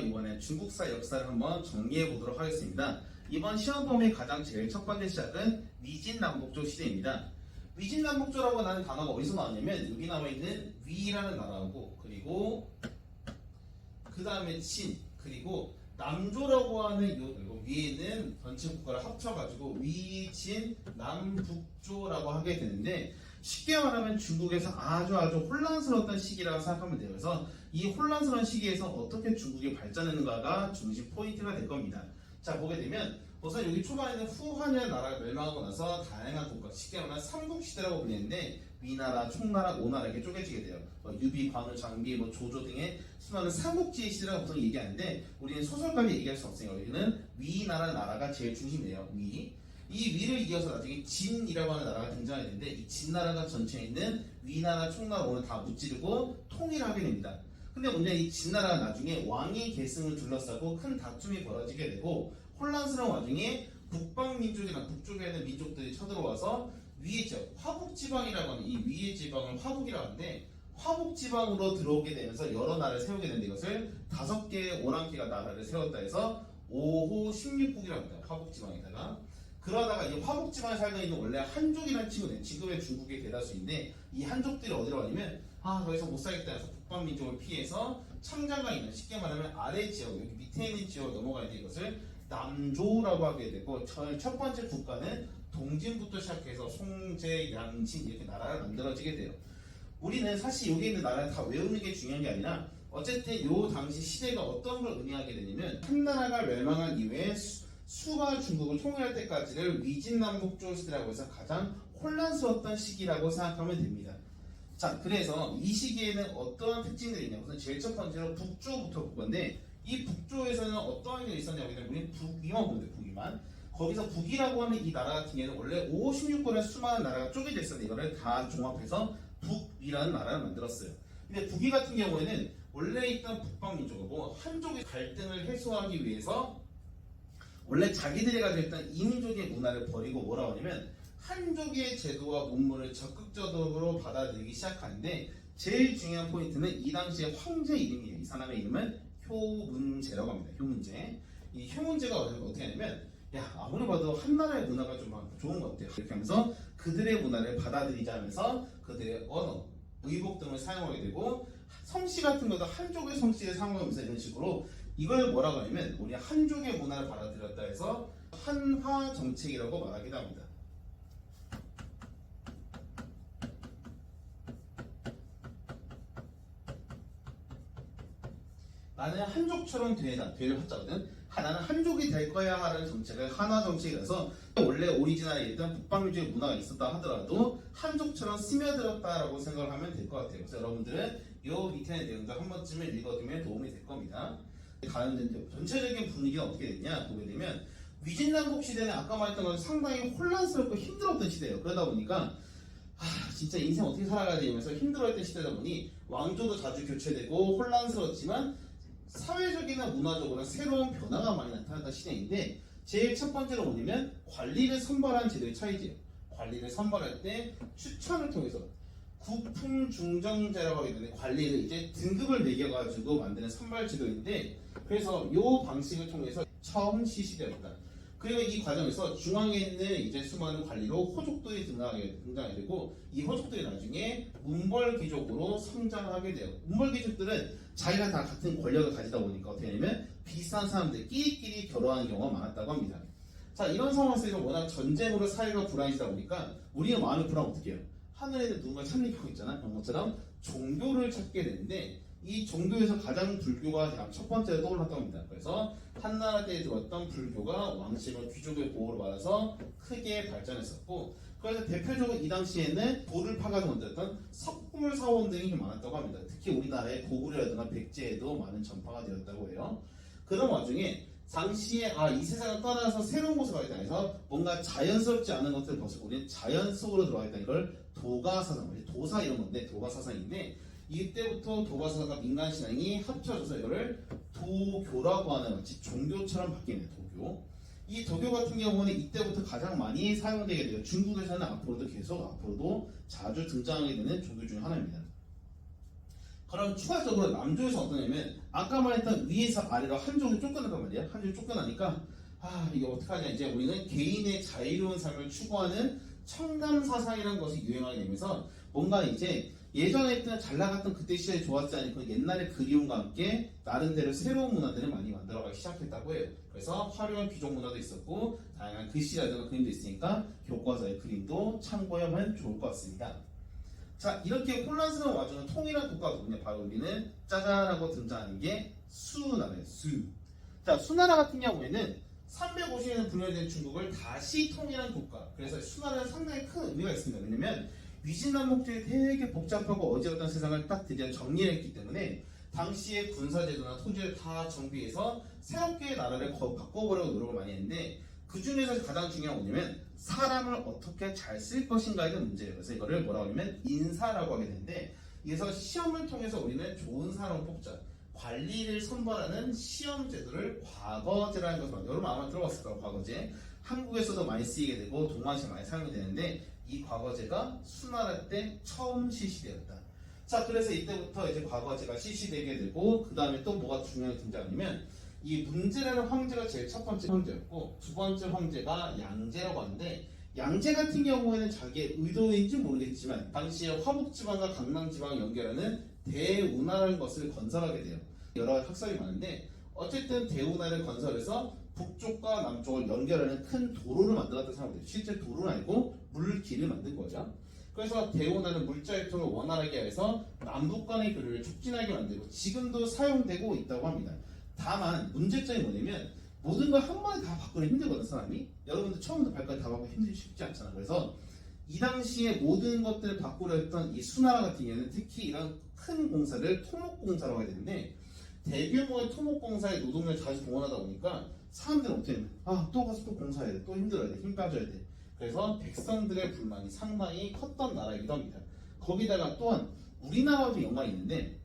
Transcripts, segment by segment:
이번에 중국사 역사를 한번 정리해 보도록 하겠습니다. 이번 시험범위 가장 제일 첫 번째 시작은 위진남북조 시대입니다. 위진남북조라고 하는 단어가 어디서 나왔냐면 여기 나와 있는 위라는 나라하고 그리고 그 다음에 친 그리고 남조라고 하는 요, 요 위에 있는 전체 국가를 합쳐가지고 위진 남북조라고 하게 되는데 쉽게 말하면 중국에서 아주 아주 혼란스러웠던 시기라고 생각하면 돼요. 그래서 이 혼란스러운 시기에서 어떻게 중국이 발전했는가가 중심 포인트가 될 겁니다. 자 보게 되면 우선 여기 초반에는 후한이라는 나라가 멸망하고 나서 다양한 국가, 쉽게 말하면 삼국시대라고 불리는데 위나라, 총나라, 오나라 이렇게 쪼개지게 돼요. 뭐 유비, 관우, 장비, 뭐 조조 등의 수많은 삼국지의 시대라고 보통 얘기하는데 우리는 소설까지 얘기할 수 없으니까 여기는 위나라 나라가 제일 중심이에요. 위. 이 위를 이어서 나중에 진이라고 하는 나라가 등장했는데 이 진나라가 전체에 있는 위나라, 총나라, 오늘 다 무찌르고 통일하게 됩니다. 근데 문제는 이 진나라가 나중에 왕의 계승을 둘러싸고 큰 다툼이 벌어지게 되고 혼란스러운 와중에 북방민족이나 북쪽에 있는 민족들이 쳐들어와서 위의 지역, 화북지방이라고 하는 이 위의 지방을 화북이라고 하는데 화북지방으로 들어오게 되면서 여러 나라를 세우게 되는데 이것을 다섯 개의 오랑캐가 나라를 세웠다 해서 5호 16국이라고 합니다. 화북지방에다가 그러다가 이 화북지방에 살고 있는 원래 한족이라는 친구들 지금의 중국의 대다수인데 이 한족들이 어디로 가냐면 아더 이상 못 살겠다 해서 북방민족을 피해서 창장가 있는 쉽게 말하면 아래 지역 여기 밑에 있는 지역으로 넘어가야 돼. 이것을 남조라고 하게 되고 저- 첫 번째 국가는 동진부터 시작해서 송제, 양진 이렇게 나라가 만들어지게 돼요. 우리는 사실 여기 있는 나라를 다 외우는 게 중요한 게 아니라 어쨌든 요 당시 시대가 어떤 걸 의미하게 되냐면 한 나라가 멸망한 이후에 수, 수가 중국을 통일할 때까지를 위진남북조 시대라고 해서 가장 혼란스러웠던 시기라고 생각하면 됩니다. 자, 그래서 이 시기에는 어떠한 특징들이 있냐? 우선 제일 첫 번째로 북조부터 볼 건데 이 북조에서는 어떠한 일이 있었냐면 우리는 북위만 보면 돼, 북위만. 거기서 북이라고 하는 이 나라 같은 경우는 원래 5, 16권의 수많은 나라가 쪼개져 있었는데 이거를 다 종합해서 북위라는 나라를 만들었어요. 근데 북위 같은 경우에는 원래 있던 북방민족하고 한족의 갈등을 해소하기 위해서 원래 자기들이 가지고 있던 이민족의 문화를 버리고 뭐라고 하냐면 한족의 제도와 문물을 적극적으로 받아들이기 시작하는데 제일 중요한 포인트는 이 당시의 황제 이름이에요. 이 사람의 이름은 효문제라고 합니다. 효문제. 이 효문제가 어떻게 하냐면 야 아무리 봐도 한나라의 문화가 좀 좋은 것 같아요. 이렇게 하면서 그들의 문화를 받아들이자 하면서 그들의 언어, 의복 등을 사용하게 되고 성씨 같은 것도 한족의 성씨를 사용하면서 이런 식으로 이걸 뭐라고 하냐면 우리 한족의 문화를 받아들였다 해서 한화 정책이라고 말하기도 합니다. 나는 한족처럼 되다, 될 하자거든. 하- 나는 한족이 될 거야 하는 정책을 한화 정책이라서 원래 오리지널에 있던 북방민족의 문화가 있었다 하더라도 한족처럼 스며들었다라고 생각을 하면 될 것 같아요. 그래서 여러분들은 이 밑에 내용들 한 번쯤은 읽어두면 도움이 될 겁니다. 데 전체적인 분위기가 어떻게 됐냐 보게 되면 위진남북 시대는 아까 말했던 것처럼 상당히 혼란스럽고 힘들었던 시대예요. 그러다 보니까 아, 진짜 인생 어떻게 살아가야 되면서 힘들어했던 시대다 보니 왕조도 자주 교체되고 혼란스러웠지만 사회적이나 문화적으로 새로운 변화가 많이 나타났던 시대인데 제일 첫 번째로 뭐냐면 관리를 선발한 제도의 차이지요. 관리를 선발할 때 추천을 통해서 국풍중정제라고 하게 되는데 관리를 이제 등급을 매겨가지고 만드는 선발 제도인데 그래서 이 방식을 통해서 처음 실시되었다. 그리고 이 과정에서 중앙에 있는 이제 수많은 관리로 호족들이 등장하게, 등장하게 되고 이 호족들이 나중에 문벌귀족으로 성장하게 돼요. 문벌귀족들은 자기가 다 같은 권력을 가지다 보니까 어떻게 되냐면 비슷한 사람들 끼리끼리 결혼하는 경우가 많았다고 합니다. 자 이런 상황에서 워낙 전쟁으로 사회가 불안해지다 보니까 우리가 마음이 불안하면 어떻게 해요? 하늘에는 누군가 착륙하고 있잖아. 그런 것처럼 종교를 찾게 되는데 이 종교에서 가장 불교가 첫 번째로 떠올랐다고 합니다. 그래서 한나라 때에 들어왔던 불교가 왕실과 귀족의 보호를 받아서 크게 발전했었고 그래서 대표적으로 이 당시에는 돌을 파가지고 만들었던 석굴 사원 등이 많았다고 합니다. 특히 우리나라의 고구려라든가 백제에도 많은 전파가 되었다고 해요. 그런 와중에 당시에 아 이 세상을 떠나서 새로운 곳으로 가겠다 해서 뭔가 자연스럽지 않은 것들을 벗고 우리는 자연 속으로 들어가겠다 이걸 도가 사상, 도사 이런 건데 도가 사상인데 이때부터 도가사가 민간 신앙이 합쳐져서 이거를 도교라고 하는 마치 종교처럼 바뀌는 도교. 이 도교 같은 경우는 이때부터 가장 많이 사용되게 돼요. 중국에서는 앞으로도 계속 앞으로도 자주 등장하게 되는 종교 중 하나입니다. 그럼 추가적으로 남조에서 어떠냐면 아까 말했던 위에서 아래로 한쪽이 쫓겨나단 말이야. 한쪽이 쫓겨나니까 아 이게 어떡하냐 이제 우리는 개인의 자유로운 삶을 추구하는 청담 사상이라는 것이 유행하게 되면서 뭔가 이제 예전에 했던 잘 나갔던 그때 시절이 좋았지 않고 옛날의 그리움과 함께 나름대로 새로운 문화들을 많이 만들어가기 시작했다고 해요. 그래서 화려한 귀족 문화도 있었고 다양한 글씨라든가 그림도 있으니까 교과서의 그림도 참고하면 좋을 것 같습니다. 자 이렇게 혼란스러운 와중에 통일한 국가가 누구냐 바로 우리는 짜잔하고 등장하는 게 수나라예요 수. 자 수나라 같은 경우에는 350년 분열된 중국을 다시 통일한 국가 그래서 수나라는 상당히 큰 의미가 있습니다 왜냐면 위진남북제에 되게 복잡하고 어지럽던 세상을 딱 드디어 정리했기 때문에 당시의 군사제도나 토지를 다 정비해서 새롭게 나라를 거- 바꿔보려고 노력을 많이 했는데 그 중에서 가장 중요한 건 뭐냐면 사람을 어떻게 잘 쓸 것인가에 대한 문제예요. 그래서 이거를 뭐라고 하냐면 인사라고 하게 되는데 그래서 시험을 통해서 우리는 좋은 사람을 뽑자. 관리를 선발하는 시험 제도를 과거제라는 것을 여러분 아마 들어봤을 거예요. 과거제. 한국에서도 많이 쓰이게 되고 동아시아 많이 사용이 되는데 이 과거제가 수나라 때 처음 실시되었다. 자, 그래서 이때부터 이제 과거제가 실시되게 되고 그 다음에 또 뭐가 중요하게 등장하냐면 이 문제라는 황제가 제일 첫 번째 황제였고 두 번째 황제가 양제라고 하는데 양제 같은 경우에는 자기의 의도인지 모르겠지만 당시에 화북지방과 강남지방을 연결하는 대운하라는 것을 건설하게 돼요. 여러 가지 학설이 많은데 어쨌든 대운하를 건설해서 북쪽과 남쪽을 연결하는 큰 도로를 만들었다고 생각돼요. 실제 도로는 아니고 물길을 만든 거죠. 그래서 대운하는 물자유통을 원활하게 해서 남북 간의 교류를 촉진하게 만들고 지금도 사용되고 있다고 합니다. 다만 문제점이 뭐냐면 모든 걸 한 번에 다 바꾸는 힘들거든 사람이 여러분들 처음부터 발까지 다 바꾸기 힘들지 쉽지 않잖아 그래서 이 당시에 모든 것들을 바꾸려 했던 이 수나라 같은 경우에는 특히 이런 큰 공사를 토목공사라고 해야 되는데 대규모의 토목공사에 노동을 자주 동원하다 보니까 사람들은 어떻게 해? 아또 가서 또 공사해야 돼 또 힘들어야 돼 힘 빠져야 돼 그래서 백성들의 불만이 상당히 컸던 나라이기도 합니다 거기다가 또한 우리나라도 연관이 있는데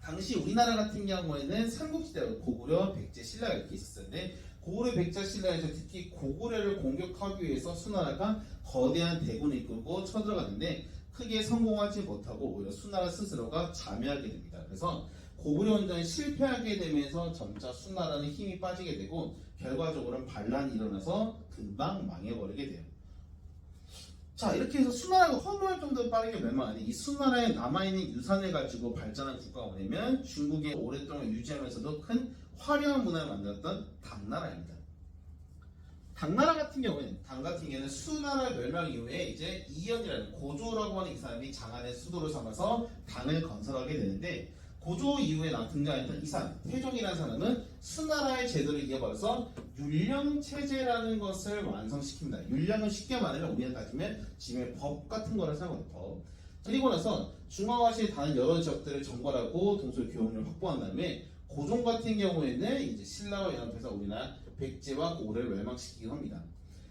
당시 우리나라 같은 경우에는 삼국시대가 고구려, 백제, 신라가 이렇게 있었는데 고구려, 백제, 신라에서 특히 고구려를 공격하기 위해서 수나라가 거대한 대군을 이끌고 쳐들어갔는데 크게 성공하지 못하고 오히려 수나라 스스로가 자멸하게 됩니다. 그래서 고구려 원전이 실패하게 되면서 점차 수나라는 힘이 빠지게 되고 결과적으로는 반란이 일어나서 금방 망해버리게 돼요. 자 이렇게 해서 수나라가 허무할 정도로 빠르게 멸망하는 이 수나라에 남아있는 유산을 가지고 발전한 국가가 뭐냐면 중국에 오랫동안 유지하면서도 큰 화려한 문화를 만들었던 당나라입니다. 당나라 같은 경우에는 당 같은 경우에는 수나라 멸망 이후에 이제 이연이라는 고조라고 하는 이 사람이 장안의 수도를 삼아서 당을 건설하게 되는데 고조 이후에 나 등장했던 이 사람 태종이라는 사람은 수나라의 제도를 이어받아서 율령 체제라는 것을 완성시킵니다. 율령은 쉽게 말하면 우리가 따지면 지금의 법 같은 거를. 법. 그리고 나서 중앙아시아의 다른 여러 지역들을 정벌하고 동서의 교역을 확보한 다음에 고종 같은 경우에는 이제 신라와 연합해서 우리나라 백제와 고구려를 멸망시키긴 합니다.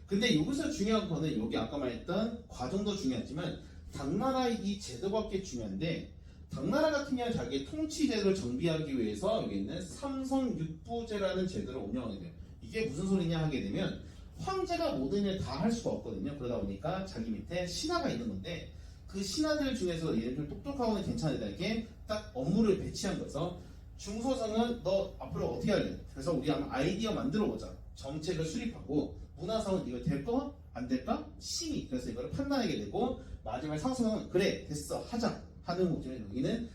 근데 여기서 중요한 거는 여기 아까 말했던 과정도 중요하지만 당나라의 이 제도가 꽤 중요한데 당나라 같은 경우는 자기의 통치 제도를 정비하기 위해서 여기 있는 삼성 육부제라는 제도를 운영하게 돼요. 이게 무슨 소리냐 하게 되면 황제가 모든 일 다 할 수가 없거든요. 그러다 보니까 자기 밑에 신하가 있는 건데 그 신하들 중에서 얘를 좀 똑똑하고는 괜찮은 애들에게 딱 업무를 배치한 거죠. 중소상은 너 앞으로 어떻게 할래? 그래서 우리 한번 아이디어 만들어 보자. 정책을 수립하고 문화상은 이거 될까? 안 될까? 심의. 그래서 이거를 판단하게 되고 마지막 상소는 그래 됐어 하자 하는 목적에 여기는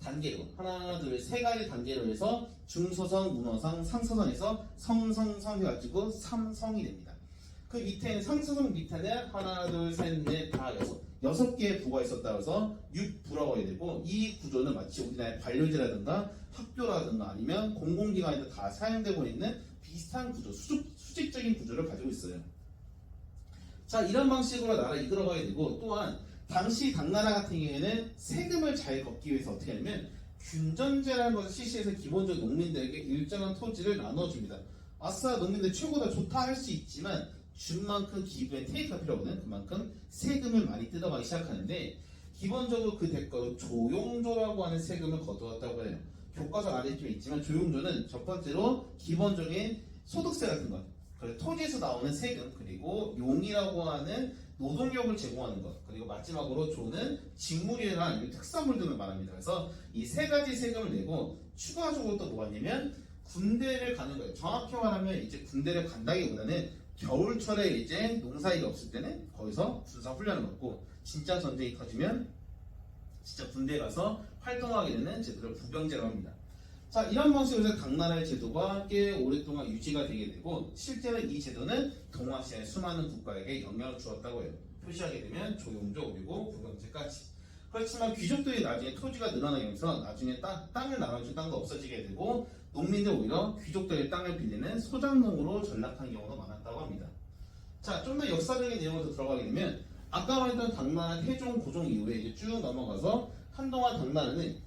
단계로 하나 둘 세 가지 단계로 해서 중소성, 문어성, 상소성에서 성성성 해가지고 삼성이 됩니다. 그 밑에 상소성 밑에는 하나 둘 셋 넷 다 여섯 여섯 개의 부가 있었다 해서 육부라고 해야 되고 이 구조는 마치 우리나라의 관료제라든가 학교라든가 아니면 공공기관에도 다 사용되고 있는 비슷한 구조, 수직, 수직적인 구조를 가지고 있어요. 자 이런 방식으로 나라 이끌어가게 되고 또한 당시 당나라 같은 경우에는 세금을 잘 걷기 위해서 어떻게 하냐면 균전제라는 것을 실시해서 기본적으로 농민들에게 일정한 토지를 나눠줍니다. 아싸 농민들 최고다 좋다 할 수 있지만 준 만큼 기부에 테이크가 필요하거든 그만큼 세금을 많이 뜯어가기 시작하는데 기본적으로 그 대가로 조용조라고 하는 세금을 거두었다고 해요. 교과서 아래에 좀 있지만 조용조는 첫 번째로 기본적인 소득세 같은 것 그리고 토지에서 나오는 세금 그리고 용이라고 하는 노동력을 제공하는 것 그리고 마지막으로 조는 직물이나 특산물 등을 말합니다. 그래서 이 세 가지 세금을 내고 추가적으로 또 뭐하냐면 군대를 가는 거예요. 정확히 말하면 이제 군대를 간다기보다는 겨울철에 이제 농사일이 없을 때는 거기서 군사 훈련을 받고 진짜 전쟁이 터지면 진짜 군대에 가서 활동하게 되는 제도를 부병제라고 합니다. 자 이런 방식으로 해서 각 나라의 제도가 꽤 오랫동안 유지가 되게 되고 실제로 이 제도는 동아시아의 수많은 국가에게 영향을 주었다고 해요. 표시하게 되면 조용조 그리고 부병제까지. 그렇지만 귀족들이 나중에 토지가 늘어나면서 나중에 땅, 땅을 나눠준 땅도 없어지게 되고 농민들 오히려 귀족들의 땅을 빌리는 소장농으로 전락한 경우도 많았다고 합니다. 자, 좀 더 역사적인 내용으로 들어가게 되면 아까 말했던 당나라 태종 고종 이후에 이제 쭉 넘어가서 한동안 당나라는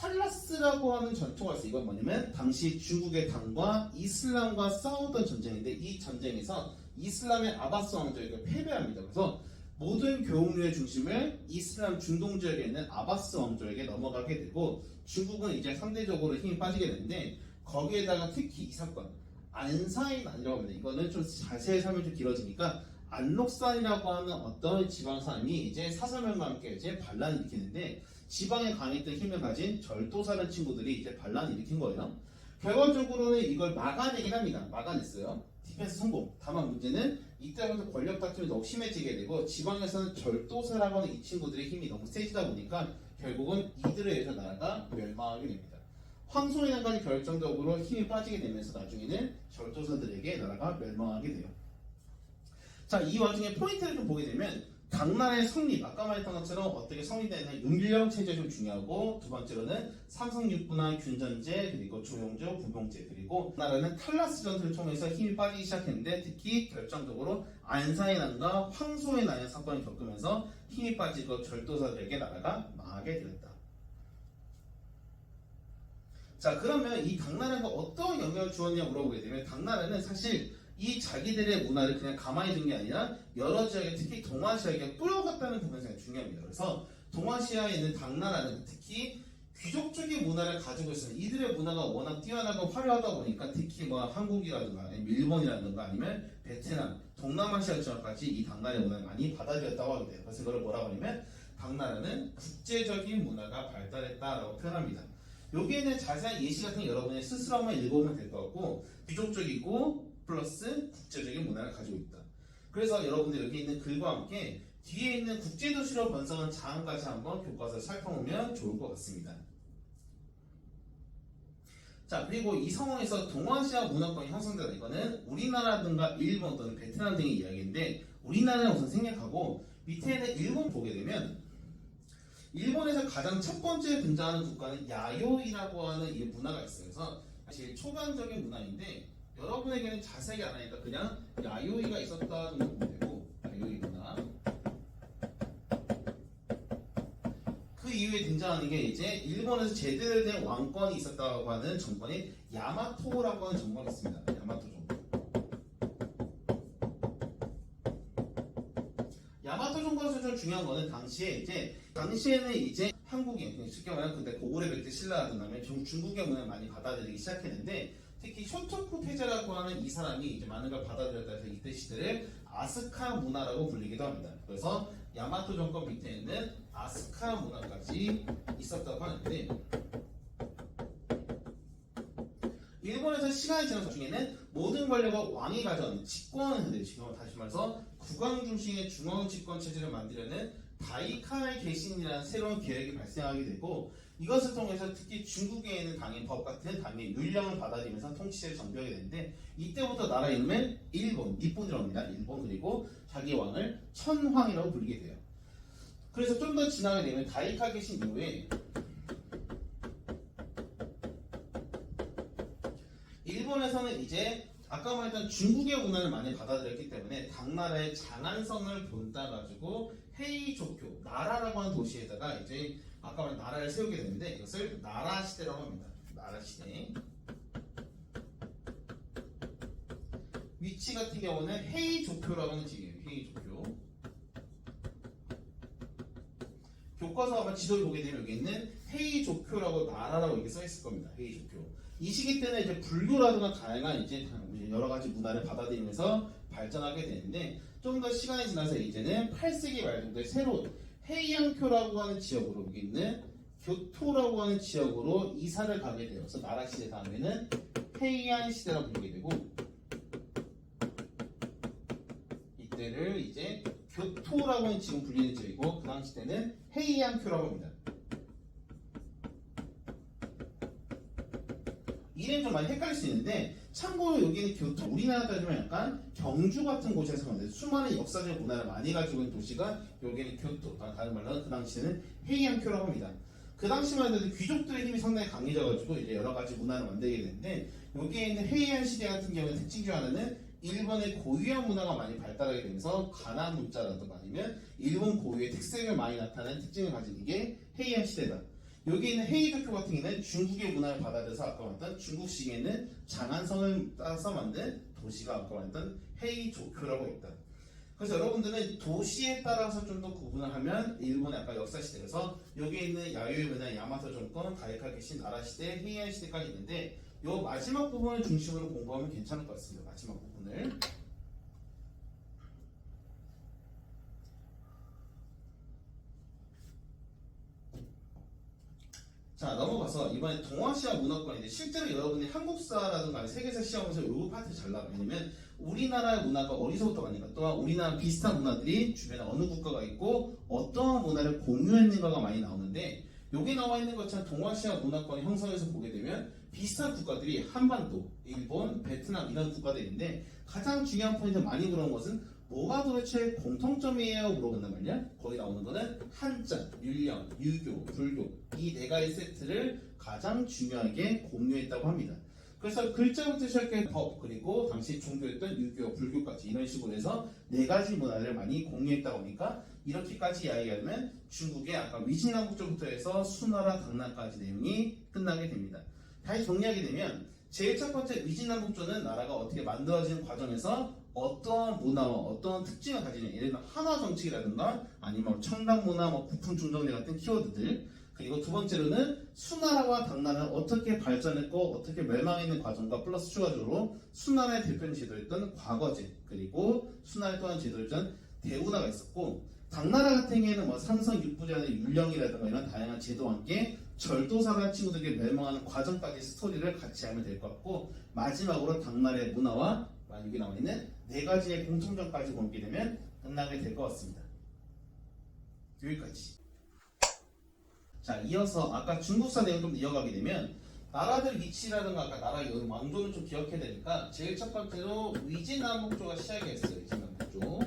탈라스라고 하는 전투가 있어요. 이건 뭐냐면 당시 중국의 당과 이슬람과 싸우던 전쟁인데 이 전쟁에서 이슬람의 아바스 왕조에게 패배합니다. 그래서 모든 교육료의 중심을 이슬람 중동 지역에 있는 아바스 왕조에게 넘어가게 되고 중국은 이제 상대적으로 힘이 빠지게 되는데 거기에다가 특히 이 사건 안사인 아니라고 합니다. 이거는 좀 자세히 설명이 좀 길어지니까 안록산이라고 하는 어떤 지방 사람이 이제 사사명과 함께 이제 반란을 일으키는데 지방에 강했던 힘을 가진 절도사는 친구들이 이제 반란을 일으킨 거예요. 결과적으로는 이걸 막아내긴 합니다. 막아냈어요. 디펜스 성공. 다만 문제는 이때부터 권력 다툼이 너무 심해지게 되고 지방에서는 절도사라고 하는 이 친구들의 힘이 너무 세지다 보니까 결국은 이들에 의해서 나라가 멸망하게 됩니다. 황소인한까지 결정적으로 힘이 빠지게 되면서 나중에는 절도사들에게 나라가 멸망하게 돼요. 자, 이 와중에 포인트를 좀 보게 되면 당나라의 성립, 아까 말했던 것처럼 어떻게 성립되냐 윤령 체제 좀 중요하고 두 번째로는 삼성육부나 균전제 그리고 조용조 부병제 그리고 나라는 탈라스 전투를 통해서 힘이 빠지기 시작했는데 특히 결정적으로 안사의 난과 황소의 난의 사건을 겪으면서 힘이 빠지고 절도사들에게 나라가 망하게 되었다. 자 그러면 이 당나라가 어떤 영향을 주었냐 물어보게 되면 당나라는 사실 이 자기들의 문화를 그냥 가만히 둔 게 아니라 여러 지역에 특히 동아시아에 뿌려갔다는 부분이 굉장히 중요합니다. 그래서 동아시아에 있는 당나라는 특히 귀족적인 문화를 가지고 있어요. 이들의 문화가 워낙 뛰어나고 화려하다 보니까 특히 뭐 한국이라든가 일본이라든가 아니면 베트남, 동남아시아 지역까지 이 당나라의 문화를 많이 받아들였다고 하게 돼요. 그래서 이거를 뭐라고 하냐면 당나라는 국제적인 문화가 발달했다라고 표현합니다. 여기에는 자세한 예시 같은 거 여러분이 스스로 한번 읽어보면 될 것 같고 귀족적이고 플러스 국제적인 문화를 가지고 있다. 그래서 여러분들 여기 있는 글과 함께 뒤에 있는 국제도시로 번성한 자항까지 한번 교과서를 살펴보면 좋을 것 같습니다. 자 그리고 이 상황에서 동아시아 문화권이 형성되다 이거는 우리나라든가 일본 또는 베트남 등의 이야기인데 우리나라는 우선 생략하고 밑에는 일본 보게 되면 일본에서 가장 첫 번째 등장하는 국가는 야요이라고 하는 이 문화가 있어요. 그래서 제일 초반적인 문화인데 여러분에게는 자세히 안 하니까 그냥 야요이가 있었다 정도 보면 되고 야요이 문화 그 이후에 등장하는 게 이제 일본에서 제대로 된 왕권이 있었다고 하는 정권이 야마토라고 하는 정권이 있습니다. 야마토 정권. 야마토 정권에서 좀 중요한 거는 당시에 이제 당시에는 이제 한국인 쉽게 말하면 그때 고구려 백제 신라라든가 중- 중국의 문화를 많이 받아들이기 시작했는데 특히 쇼토쿠 태제라고 하는 이 사람이 이제 많은 걸 받아들였다 해서 이때 시대를 아스카 문화라고 불리기도 합니다. 그래서 야마토 정권 밑에는 아스카 문화까지 있었다고 하는데 일본에서 시간이 지난 중에는 모든 권력을 왕이 가져온 집권을. 지금 다시 말해서 국왕 중심의 중앙 집권 체제를 만들려는 다이카의 개신이라는 새로운 계획이 발생하게 되고 이것을 통해서 특히 중국에 있는 당의 법 같은 당의 율령을 받아들이면서 통치를 정비하게 되는데 이때부터 나라 이름은 일본, 합니다. 일본 그리고 자기 왕을 천황이라고 부르게 돼요. 그래서 좀 더 지나게 되면 다이카 개신 이후에 일본에서는 이제 아까 말했던 중국의 문화를 많이 받아들였기 때문에 당나라의 장안성을 본따 가지고 헤이조교 나라라고 하는 도시에다가 이제 아까 말한 나라를 세우게 되는데 이것을 나라 시대라고 합니다. 나라 시대. 위치 같은 경우는 헤이조교라고 하는 지역이에요. 헤이조교. 교과서 아마 지도를 보게 되면 여기 있는 헤이조교라고 나라라고 이렇게 써 있을 겁니다. 헤이조교. 이 시기 때는 이제 불교라든가 다양한 이제 여러 가지 문화를 받아들이면서 발전하게 되는데 좀 더 시간이 지나서 이제는 8세기 말 정도에 새로 해양교라고 하는 지역으로 여기 있는 교토라고 하는 지역으로 이사를 가게 되어서 나라 시대 다음에는 해양 시대라고 부르게 되고 이때를 이제 교토라고 하는 지금 불리는 지역이고 그 당시 때는 해양교라고 합니다. 이름이 좀 많이 헷갈릴 수 있는데 참고로 여기는 교토 우리나라 따지면 약간 경주 같은 곳에서 만든 수많은 역사적 문화를 많이 가지고 있는 도시가 여기는 교토 아, 다른 말로 그 당시에는 해양교라고 합니다. 그 당시만 해도 귀족들의 힘이 상당히 강해져가지고 이제 여러 가지 문화를 만들게 되는데 여기에 있는 헤이안 시대 같은 경우는 특징 중 하나는 일본의 고유한 문화가 많이 발달하게 되면서 가나 문자라든가 아니면 일본 고유의 특색을 많이 나타내는 특징을 가진 이게 헤이안 시대다. 여기 있는 헤이도쿄 같은 경우는 중국의 문화를 받아들여서 아까 말했던 중국식에 있는 장안성을 따서 만든 도시가 아까 말했던 헤이조쿄라고 했다. 그래서 여러분들은 도시에 따라서 좀 더 구분을 하면 일본의 아까 역사 시대 그래서 여기 있는 야요의 문화 야마토 정권 다이카 계신 나라 시대 헤이안 시대까지 있는데 요 마지막 부분을 중심으로 공부하면 괜찮을 것 같습니다. 마지막 부분을 자 넘어가서 이번에 동아시아 문화권인데 실제로 여러분이 한국사라든가 세계사 시험에서 요 파트 잘 나와요. 왜냐면 우리나라 문화가 어디서부터 가니까 또한 우리나라 비슷한 문화들이 주변에 어느 국가가 있고 어떠한 문화를 공유했는가가 많이 나오는데 여기 나와 있는 것처럼 동아시아 문화권 형성에서 보게 되면 비슷한 국가들이 한반도, 일본, 베트남 이런 국가들인데 가장 중요한 포인트 많이 물어본 것은 뭐가 도대체 공통점이에요 물어본단 말이야. 거기 나오는 거는 한자, 율령, 유교, 불교 이 네 가지 세트를 가장 중요하게 공유했다고 합니다. 그래서 글자부터 시작해 법 그리고 당시 종교였던 유교, 불교까지 이런 식으로 해서 네 가지 문화를 많이 공유했다 보니까 이렇게까지 이야기하면 중국의 아까 위진남북조부터 해서 수나라 당나까지 내용이 끝나게 됩니다. 다시 정리하게 되면 제일 첫 번째 위진남북조는 나라가 어떻게 만들어지는 과정에서 어떠한 문화와 어떠한 특징을 가지냐. 예를 들면 한화 정책이라든가 아니면 뭐 청당 문화, 뭐 부품 중정리 같은 키워드들. 그리고 두 번째로는 수나라와 당나라는 어떻게 발전했고 어떻게 멸망했는 과정과 플러스 추가적으로 수나라의 대표적인 제도였던 과거제 그리고 수나라의 또한 제도였던 대운하가 있었고 당나라 같은 경우에는 뭐 삼성 육부자의 율령이라든가 이런 다양한 제도와 함께 절도사라는 친구들에게 멸망하는 과정까지 스토리를 같이 하면 될 것 같고 마지막으로 당나라의 문화와 여기 나와 있는 네 가지의 공통점까지 보게 되면 끝나게 될 것 같습니다. 여기까지. 자, 이어서 아까 중국사 내용 좀 이어가게 되면 나라들 위치라든가 아까 나라 의 왕조는 좀 기억해야 되니까 제일 첫 번째로 위진남북조가 시작했어요. 위진남북조.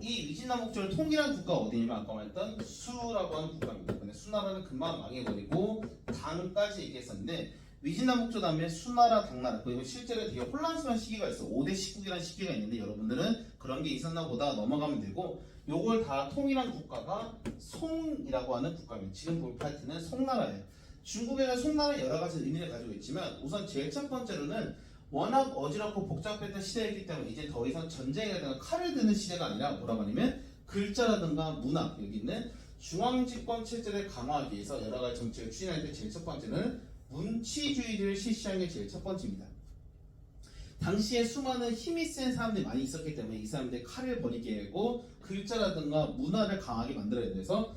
이 위진남북조를 통일한 국가 어디냐면 아까 말했던 수라고 하는 국가입니다. 근데 수나라는 금방 망해버리고 당까지 얘기했었는데 위진남북조 다음에 수나라, 당나라 그리고 실제로 되게 혼란스러운 시기가 있어. 5대 19기라는 시기가 있는데 여러분들은 그런 게 있었나 보다 넘어가면 되고 요걸 다 통일한 국가가 송이라고 하는 국가입니다. 지금 볼 파트는 송나라예요. 중국에는 송나라 여러 가지 의미를 가지고 있지만 우선 제일 첫 번째로는 워낙 어지럽고 복잡했던 시대이기 때문에 이제 더 이상 전쟁이라든가 칼을 드는 시대가 아니라 뭐라고 하냐면 글자라든가 문학 여기 있는 중앙집권 체제를 강화하기 위해서 여러 가지 정책을 추진할 때 제일 첫 번째는 문치주의를 실시한 게 제일 첫 번째입니다. 당시에 수많은 힘이 센 사람들이 많이 있었기 때문에 이 사람들이 칼을 버리게 하고 글자라든가 문화를 강하게 만들어야 돼서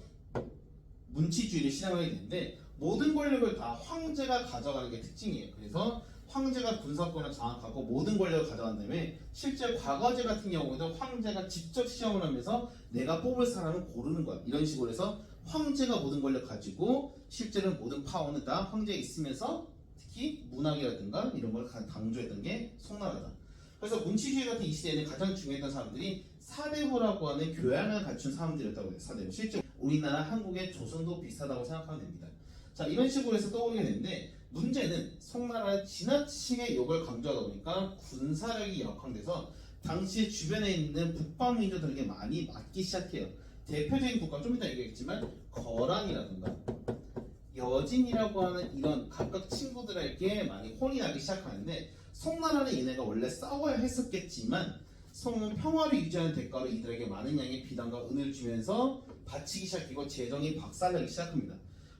문치주의를 실행하게 되는데 모든 권력을 다 황제가 가져가는 게 특징이에요. 그래서 황제가 군사권을 장악하고 모든 권력을 가져간 다음에 실제 과거제 같은 경우에도 황제가 직접 시험을 하면서 내가 뽑을 사람을 고르는 거야. 이런 식으로 해서 황제가 모든 권력 가지고 실제로 모든 파워는 다 황제에 있으면서 특히 문학이라든가 이런 걸 강조했던 게 송나라다. 그래서 문치주의 같은 이 시대에는 가장 중요했던 사람들이 사대부라고 하는 교양을 갖춘 사람들이었다고 해요. 사대부. 실제 우리나라 한국의 조선도 비슷하다고 생각하면 됩니다. 자 이런 식으로 해서 떠오르게 되는데 문제는 송나라의 지나치게 욕을 강조하다 보니까 군사력이 역황돼서 당시 주변에 있는 북방 민족들에게 많이 맞기 시작해요. 대표적인 국가 좀 이따 얘기했지만 거란이라든가 여진이라고 하는 이런 각각 친구들에게 많이 혼이 나기 시작하는데 송나라는 얘네가 원래 싸워야 했었겠지만 송은 평화를 유지하는 대가로 이들에게 많은 양의 비단과 은을 주면서 바치기 시작하고 재정이 박살나기 시작합니다.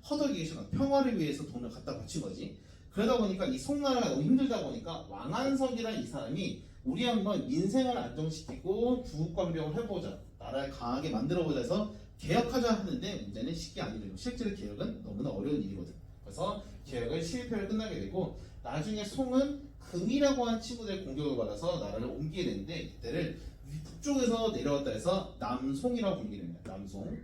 허덕이기 시작한 평화를 위해서 돈을 갖다 바친 거지. 그러다 보니까 이 송나라가 너무 힘들다 보니까 왕한석이라는 이 사람이 우리 한번 민생을 안정시키고 부국관병을 해보자. 나라를 강하게 만들어보자 해서 개혁하자 하는데 문제는 쉽게 아니래요. 실제로 개혁은 너무나 어려운 일이거든. 그래서 개혁은 실패로 끝나게 되고 나중에 송은 금이라고 하는 친구들의 공격을 받아서 나라를 옮기게 되는데 이때를 북쪽에서 내려왔다 해서 남송이라고 불리게 됩니다. 남송.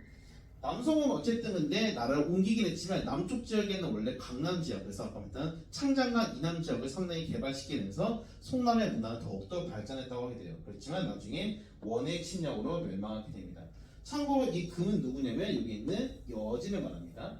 남송은 어쨌든 근데 나라를 옮기긴 했지만 남쪽 지역에는 원래 강남 지역 그래서 아까 말했던 창장과 이남 지역을 상당히 개발시키게 되면서 송남의 문화는 더욱더 발전했다고 하게 돼요. 그렇지만 나중에 원의 침략으로 멸망하게 됩니다. 참고로 이 금은 누구냐면 여기 있는 여진을 말합니다.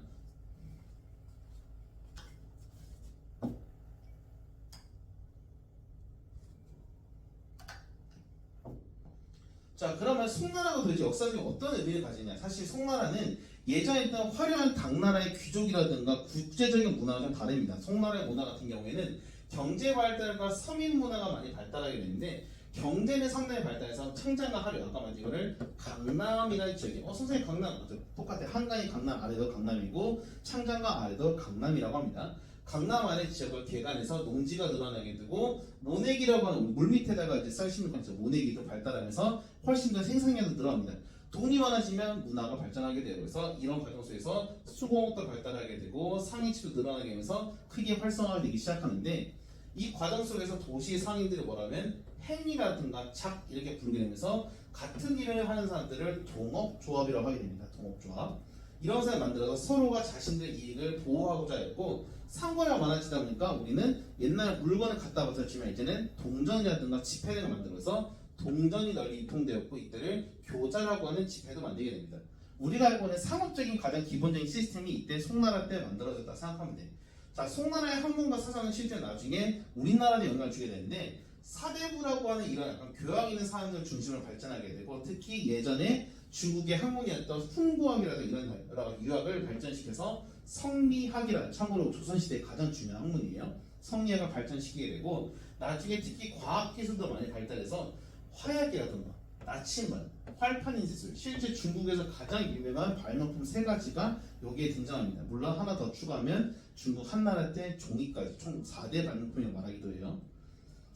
자 그러면 송나라가 도대체 역사적인 어떤 의미를 가지냐 사실 송나라는 예전에 있던 화려한 당나라의 귀족이라든가 국제적인 문화가 좀 다릅니다 송나라의 문화 같은 경우에는 경제 발달과 서민 문화가 많이 발달하게 되는데 경제는 상당히 발달해서 청장과 하류 아까 말한 이거를 강남이라는 지역이. 어 선생님 강남 맞죠 똑같아. 한강이 강남 아래도 강남이고 창장과 아래도 강남이라고 합니다. 강남 안의 지역을 개간해서 농지가 늘어나게 되고 모내기라고 하는 물 밑에다가 이제 쌀 심는 건죠 모내기도 발달하면서 훨씬 더 생산량도 늘어납니다. 돈이 많아지면 문화가 발전하게 되고 그래서 이런 과정 속에서 수공업도 발달하게 되고 상인치도 늘어나게 되면서 크게 활성화되기 시작하는데 이 과정 속에서 도시 상인들이 뭐라면 행이라든가 착 이렇게 부르게 되면서 같은 일을 하는 사람들을 동업조합이라고 하게 됩니다. 동업조합 이런 사람을 만들어서 서로가 자신들 이익을 보호하고자 했고 상거래가 많아지다 보니까 우리는 옛날 물건을 갖다 바쳤지만 이제는 동전이라든가 지폐를 만들어서 동전이 널리 유통되었고 이때를 교자라고 하는 지폐도 만들게 됩니다. 우리가 알고 있는 상업적인 가장 기본적인 시스템이 이때 송나라 때 만들어졌다 생각하면 돼. 자, 송나라의 학문과 사상은 실제 나중에 우리나라에 영향을 주게 되는데 사대부라고 하는 이런 약간 교양 있는 사람들 중심으로 발전하게 되고 특히 예전에 중국의 학문이었던 훈구함이라든가 이런 유학을 발전시켜서 성리학이라는 참고로 조선시대의 가장 중요한 학문이에요. 성리학을 발전시키게 되고 나중에 특히 과학기술도 많이 발달해서 화약이라든가 나침반, 활판인쇄술 실제 중국에서 가장 유명한 발명품 세 가지가 여기에 등장합니다. 물론 하나 더 추가하면 중국 한나라 때 종이까지 총 4대 발명품이라고 말하기도 해요.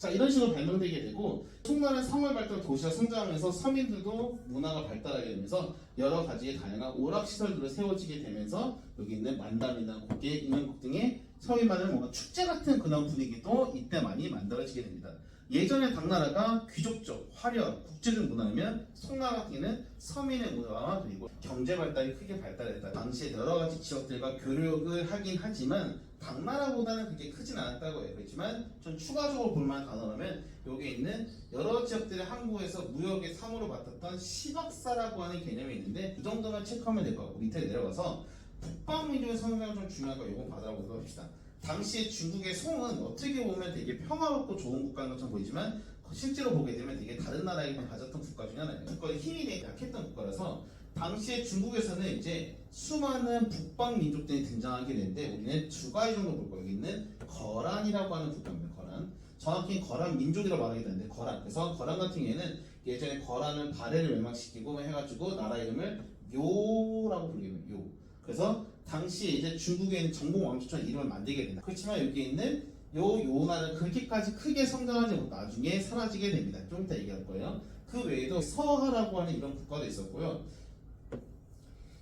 자 이런 식으로 발명되게 되고 송나라는 상월 발달 도시가 성장하면서 서민들도 문화가 발달하게 되면서 여러 가지의 다양한 오락 시설들을 세워지게 되면서 여기 있는 만담이나 고개, 임명국 등의 서민만의 뭔가 축제 같은 그런 분위기도 이때 많이 만들어지게 됩니다. 예전에 당나라가 귀족적, 화려한, 국제적 문화면 송나라 같은 경우는 서민의 문화와 그리고 경제 발달이 크게 발달했다. 당시에 여러 가지 지역들과 교류를 하긴 하지만 당나라보다는 그렇게 크진 않았다고 해요. 그렇지만 전 추가적으로 볼만한 단어라면 여기에 있는 여러 지역들의 항구에서 무역의 상으로 맡았던 시박사라고 하는 개념이 있는데 이 정도만 체크하면 될것 같고 밑에 내려가서 북방민족의 성장이 좀 중요한 거 이거 받아보도록 합시다. 당시에 중국의 송은 어떻게 보면 되게 평화롭고 좋은 국가인 것처럼 보이지만 실제로 보게 되면 되게 다른 나라에만 가졌던 국가 중에 하나예요. 국가의 힘이 되게 약했던 국가라서 당시에 중국에서는 이제 수많은 북방 민족들이 등장하게 되는데 우리는 두 가지 정도 볼 거예요. 여기 있는 거란이라고 하는 국가입니다. 거란. 정확히 거란 민족이라고 말하게 되는데 거란. 그래서 거란 같은 경우에는 예전에 거란을 바레를 멸망시키고 해가지고 나라 이름을 묘라고 부르게 됩니다. 요. 그래서 당시에 이제 중국에 있는 정복 왕조처럼 이름을 만들게 된다. 그렇지만 여기 있는 요 요나는 그렇게까지 크게 성장하지 못해 나중에 사라지게 됩니다. 좀 이따 얘기할 거예요. 그 외에도 서하라고 하는 이런 국가도 있었고요.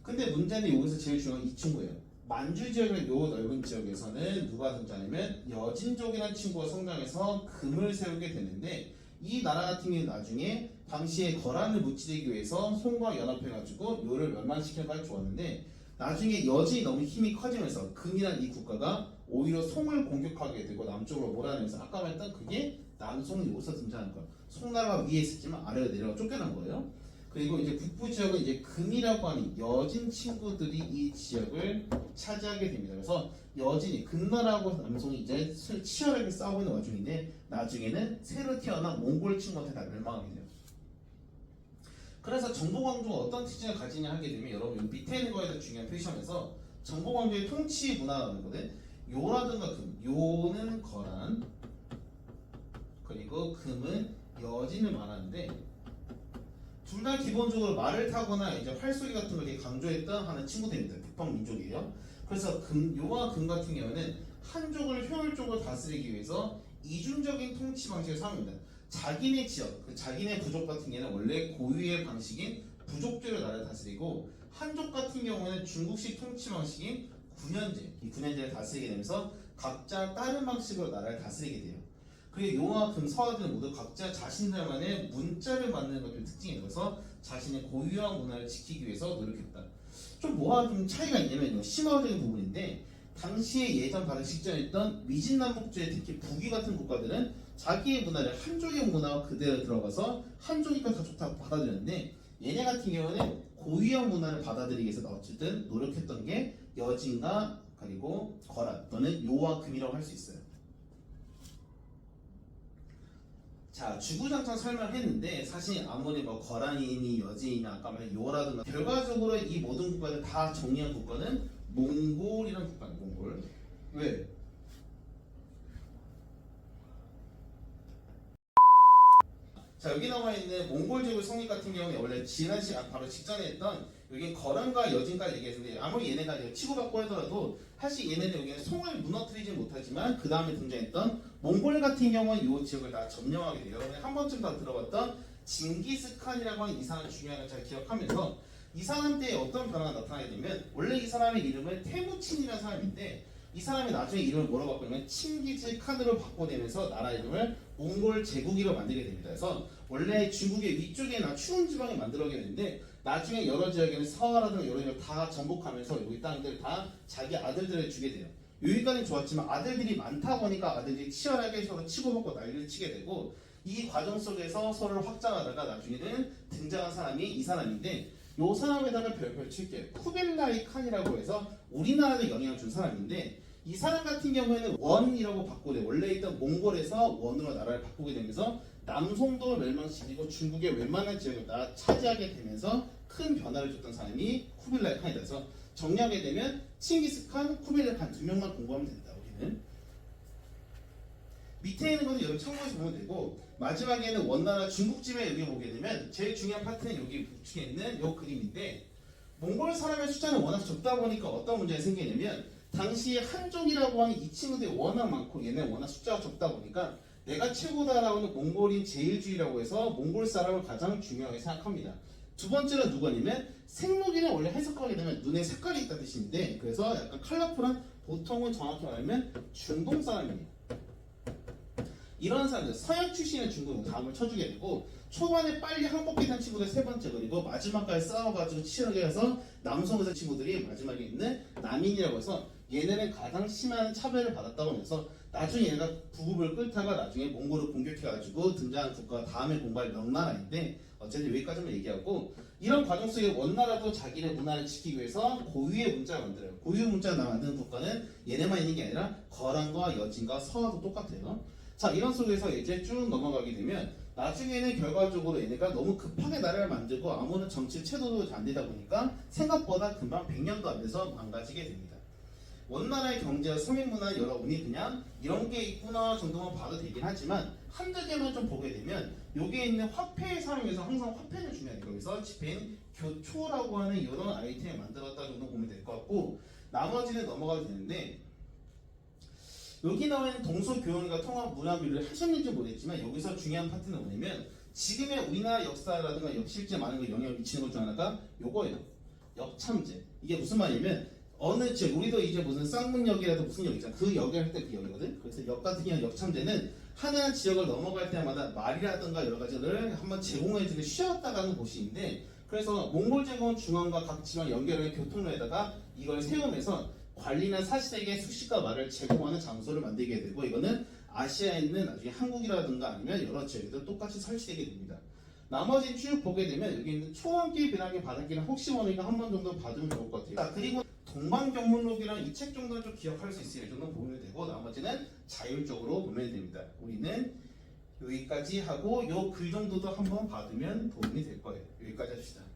근데 문제는 여기서 제일 중요한 이 친구예요. 만주 지역의 요 넓은 지역에서는 누가 등장하냐면 여진족이라는 친구가 성장해서 금을 세우게 되는데 이 나라 같은 경우는 나중에 당시에 거란을 무찌르기 위해서 송과 연합해가지고 요를 멸망시켜까지 좋았는데 나중에 여진이 너무 힘이 커지면서 금이란 이 국가가 오히려 송을 공격하게 되고 남쪽으로 몰아내면서 아까 말했던 그게 남송이 여기서 등장한 거예요. 송나라가 위에 있었지만 아래로 내려가 쫓겨난 거예요. 그리고 이제 북부 지역은 이제 금이라고 하는 여진 친구들이 이 지역을 차지하게 됩니다. 그래서 여진이 금나라하고 남송이 이제 치- 치열하게 싸우고 있는 와중인데 나중에는 새로 태어난 몽골 친구한테 다 멸망하게 돼요. 그래서 정보광조가 어떤 특징을 가지냐 하게 되면 여러분 이 밑에 있는 거에 대해 중요한 표시하면서 정보광조의 통치 문화가 있거든. 요라든가 금, 요는 거란 그리고 금은 여진을 말하는데 둘 다 기본적으로 말을 타거나 이제 활쏘기 같은 걸 강조했던 하는 친구들입니다. 북방 민족이에요. 그래서 금, 요와 금 같은 경우는 한족을 효율적으로 다스리기 위해서 이중적인 통치 방식을 사용합니다. 자기네 지역, 그 자기네 부족 같은 경우는 원래 고유의 방식인 부족제로 나라를 다스리고 한족 같은 경우는 중국식 통치 방식인 군현제, 이 군현제를 다스리게 되면서 각자 다른 방식으로 나라를 다스리게 돼요. 그리고 용화, 금, 서화들은 모두 각자 자신들만의 문자를 만드는 것이 특징이 있어서 자신의 고유한 문화를 지키기 위해서 노력했다. 좀 뭐가 좀 차이가 있냐면 심화적인 부분인데 당시에 예전 바로 직전했던 위진남북주의 특히 북위 같은 국가들은 자기의 문화를 한족의 문화와 그대로 들어가서 한족이니까 다 좋다고 받아들였는데 얘네 같은 경우는 고유한 문화를 받아들이기 위해서 어쨌든 노력했던 게 여진과 그리고 거란 또는 요와 금이라고 할 수 있어요. 자 주구장창 설명했는데 사실 아무리 뭐 거란이니 여진이나 아까 말한 요라든가 결과적으로 이 모든 국가들 다 정리한 국가는 몽골이라는 국가예요. 몽골. 왜? 자 여기 나와 있는 몽골 제국 성립 같은 경우는 원래 지난 시간 바로 직전에 했던 여기 거란과 여진까지 얘기했는데 아무리 얘네가 치고받고 하더라도 사실 얘네는 여기는 송을 무너뜨리지 못하지만 그 다음에 등장했던 몽골 같은 경우는 이 지역을 다 점령하게 돼요. 근데 한 번쯤 다 들어봤던 징기스칸이라고 하는 이 사람 중요한 걸 잘 기억하면서 이 사람 때 어떤 변화가 나타나게 되면 원래 이 사람의 이름은 태무친이라는 사람인데 이 사람이 나중에 이름을 뭐라고 바꾸냐면 칭기즈 칸으로 바꿔내면서 나라 이름을 몽골 제국이로 만들게 됩니다. 그래서 원래 중국의 위쪽에나 추운 지방에 만들어게 되는데 나중에 여러 지역에는 서하라든가 여러 지역 다 정복하면서 여기 땅들 다 자기 아들들을 주게 돼요. 여기까지 좋았지만 아들들이 많다 보니까 아들들이 치열하게 서로 치고받고 난리를 치게 되고 이 과정 속에서 서로를 확장하다가 나중에는 등장한 사람이 이 사람인데 요 사람에다가 별별 칠게요. 쿠벨라이 칸이라고 해서 우리나라에 영향을 준 사람인데 이 사람 같은 경우에는 원이라고 바꾸래. 원래 있던 몽골에서 원으로 나라를 바꾸게 되면서 남송도를 멸망시키고 중국의 웬만한 지역을 다 차지하게 되면서 큰 변화를 줬던 사람이 쿠빌라이 칸이다. 그래서 정리하게 되면 칭기스칸, 쿠빌라이 칸 두 명만 공부하면 된다. 우리는 밑에 있는 것은 여러분 참고해서 보면 되고 마지막에는 원나라 중국집에 여기 보게 되면 제일 중요한 파트는 여기 우측에 있는 이 그림인데 몽골 사람의 숫자는 워낙 적다 보니까 어떤 문제가 생기냐면 당시 한족이라고 하는 이 친구들이 워낙 많고 얘네 워낙 숫자가 적다 보니까 내가 최고다라고 하는 몽골인 제일주의라고 해서 몽골 사람을 가장 중요하게 생각합니다. 두 번째는 누구냐면 생목이는 원래 해석하게 되면 눈에 색깔이 있다는 뜻인데 그래서 약간 컬러풀한 보통은 정확히 말하면 중동 사람이에요. 이런 사람들 서양 출신의 중국은 다음을 쳐주게 되고 초반에 빨리 항복해 된 친구들 세 번째 그리고 마지막까지 싸워가지고 치열하게 해서 남성에서 친구들이 마지막에 있는 남인이라고 해서 얘네는 가장 심한 차별을 받았다고 하면서 나중에 얘가 부급을 끓다가 나중에 몽골을 공격해가지고 등장한 국가가 다음에 공부할 명나라인데 어쨌든 여기까지만 얘기하고 이런 과정 속에 원나라도 자기네 문화를 지키기 위해서 고유의 문자를 만들어요. 고유 문자를 만드는 국가는 얘네만 있는 게 아니라 거란과 여진과 서화도 똑같아요. 자 이런 속에서 이제 쭉 넘어가게 되면 나중에는 결과적으로 얘네가 너무 급하게 나라를 만들고 아무런 정치 체도도 안 되다 보니까 생각보다 금방 100년도 안 돼서 망가지게 됩니다. 원나라의 경제와 서민문화 여러분이 그냥 이런 게 있구나 정도만 봐도 되긴 하지만 한두 개만 좀 보게 되면 여기에 있는 화폐 사용해서 항상 화폐를 중요해요. 여기서 집행 교초라고 하는 이런 아이템을 만들었다 정도 보면 될 것 같고 나머지는 넘어가도 되는데 여기 나와 있는 동서교원과 통합 문화비를 하셨는지 모르겠지만 여기서 중요한 파트는 뭐냐면 지금의 우리나라 역사라든가 역 실제 많은 거 영향을 미치는 것 중 하나가 요거예요. 역참제. 이게 무슨 말이냐면 어느 지역 우리도 이제 무슨 쌍문역이라도 무슨 역 있잖아. 그 역을 할 때 그 역이거든. 그래서 역 같은 경우 역참제는 하나의 지역을 넘어갈 때마다 말이라든가 여러 가지를 한번 제공해주는 쉬었다 가는 곳인데 그래서 몽골 제공 중앙과 각 지방 연결하는 교통로에다가 이걸 세우면서 관리나 사실에게 수식과 말을 제공하는 장소를 만들게 되고 이거는 아시아에 있는 나중에 한국이라든가 아니면 여러 지역에도 똑같이 설치되게 됩니다. 나머지 쭉 보게 되면 여기 있는 초원기 비단기 바닥기는 혹시 모르니까 한 번 정도 받으면 좋을 것 같아요. 자, 그리고 동방경문록이랑 이 책 정도는 좀 기억할 수. 이 정도 보면 되고 나머지는 자율적으로 보면 됩니다. 우리는 여기까지 하고 요 글 정도도 한번 받으면 도움이 될 거예요. 여기까지 합시다. 끝.